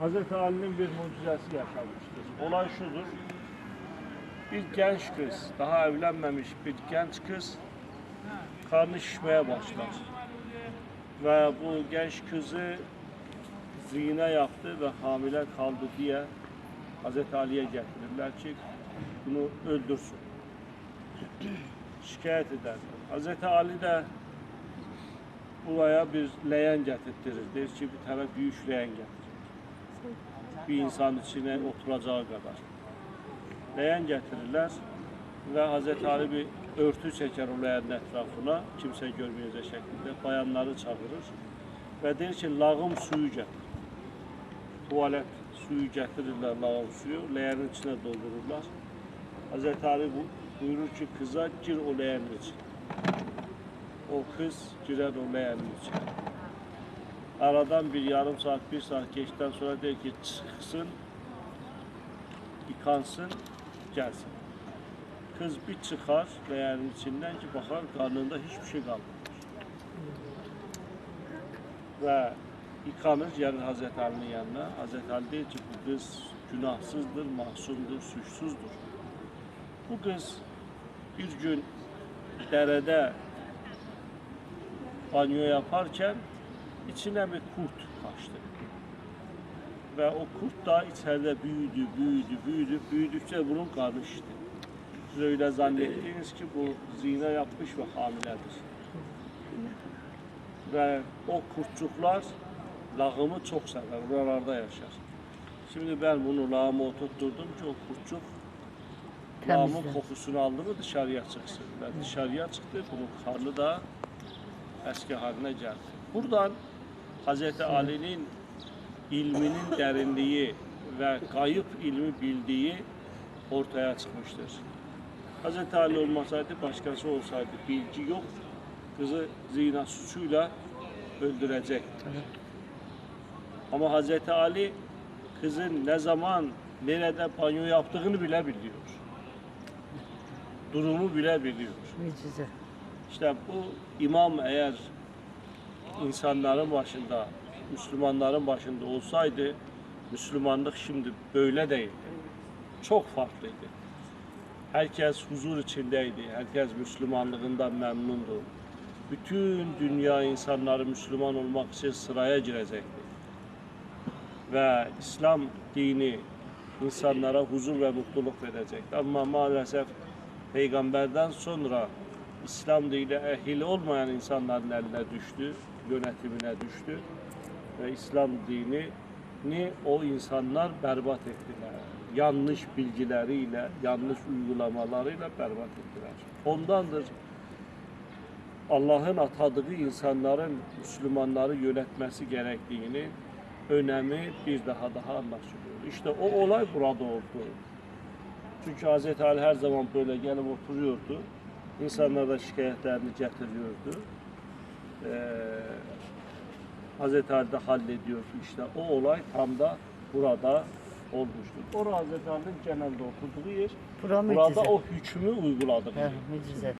Hazreti Ali'nin bir mucizesi yaşanmıştır. Olay şudur. Bir genç kız, daha evlenmemiş bir genç kız karnı şişmeye başlar. Ve bu genç kızı zina yaptı ve hamile kaldı diye Hazreti Ali'ye getirirler ki bunu öldürsün. Şikayet eder. Hazreti Ali de buraya bir leğen getirtirir. Der ki bir tane büyük leğen getir. Bir insan içine oturacağı kadar. Leğen getirirler ve Hazreti Ali bir örtü çeker o leğenin etrafına kimse görmeyecek şekilde bayanları çağırır ve der ki lağım suyu getir. Tuvalet suyu getirirler lağım suyu leğenin içine doldururlar. Hazreti Ali bu, buyurur ki kıza gir o leğenin içine. O kız girer o leğenin içine. Aradan bir yarım saat, bir saat geçtikten sonra der ki çıksın, yıkansın, gelsin. Kız bir çıkar leğenin içinden ki bakar karnında hiçbir şey kalmamış. Ve yıkanır gelir Hazreti Ali'nin yanına. Hazreti Ali der ki bu kız günahsızdır, masumdur, suçsuzdur. Bu kız bir gün derede banyo yaparken içine bir kurt kaçtı. Ve o kurt da içeride büyüdü, büyüdü, büyüdü. Büyüdükçe bunun karnı şişti. Siz öyle zannettiniz ki bu zina yapmış ve hamiledir. Ve o kurtçuklar lağımı çok sever, buralarda yaşar. Şimdi ben bunu lağıma oturtturdum ki o kurtçuk lağımın kokusunu aldı mı dışarıya çıksın. Ve dışarıya çıktı, bunun karnı da eski haline geldi. Buradan Hz. Ali'nin ilminin derinliği ve kayıp ilmi bildiği ortaya çıkmıştır. Hz. Ali olmasaydı, başkası olsaydı bilgi yok, kızı zina suçuyla öldürecekti. Ama Hz. Ali kızın ne zaman, nerede banyo yaptığını bile biliyor. Durumu bile biliyor. Mucize. İşte bu imam eğer insanların başında, Müslümanların başında olsaydı, Müslümanlık şimdi böyle değildi. Çok farklıydı. Herkes huzur içindeydi. Herkes Müslümanlığından memnundu. Bütün dünya insanları Müslüman olmak için sıraya girecekti. Ve İslam dini insanlara huzur ve mutluluk verecekti. Ama maalesef peygamberden sonra İslam dini ehil olmayan insanların eline düştü, yönetimine düştü ve İslam dinini o insanlar berbat ettiler. Yanlış bilgileriyle, yanlış uygulamalarıyla berbat ettiler. Ondandır Allah'ın atadığı insanların Müslümanları yönetmesi gerektiğini önemi bir daha daha anlaşılıyor. İşte o olay burada oldu. Çünkü Hz. Ali her zaman böyle gelip oturuyordu. İnsanlar da şikayetlerini getiriyordu. Ee, Hz. Ali de hallediyordu. İşte o olay tam da burada olmuştur. Orada Hz. Ali'nin genelde oturduğu yer. Bura Burada mucize. o hükmü uyguladı. He, mucize.